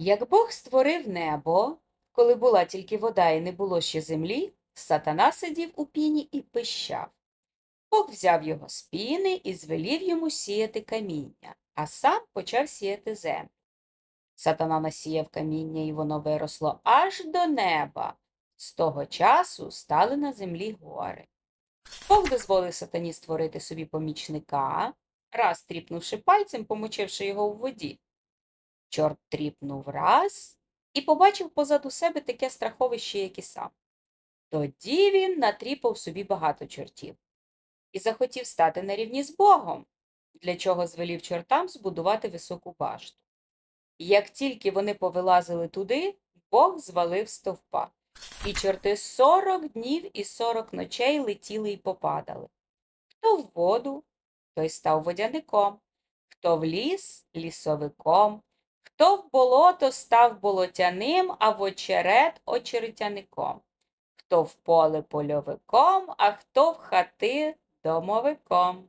Як Бог створив небо, коли була тільки вода і не було ще землі, сатана сидів у піні і пищав. Бог взяв його з піни і звелів йому сіяти каміння, а сам почав сіяти землю. Сатана насіяв каміння, і воно виросло аж до неба. З того часу стали на землі гори. Бог дозволив сатані створити собі помічника, раз тріпнувши пальцем, помочивши його у воді. Чорт тріпнув раз і побачив позаду себе таке страховище, як і сам. Тоді він натріпав собі багато чортів і захотів стати на рівні з Богом, для чого звелів чортам збудувати високу башту. Як тільки вони повилазили туди, Бог звалив стовпа, і чорти сорок днів і сорок ночей летіли й попадали. Хто в воду, той став водяником, хто в ліс лісовиком, хто в болото став болотяним, а в очерет очеретяником, хто в поле польовиком, а хто в хати домовиком.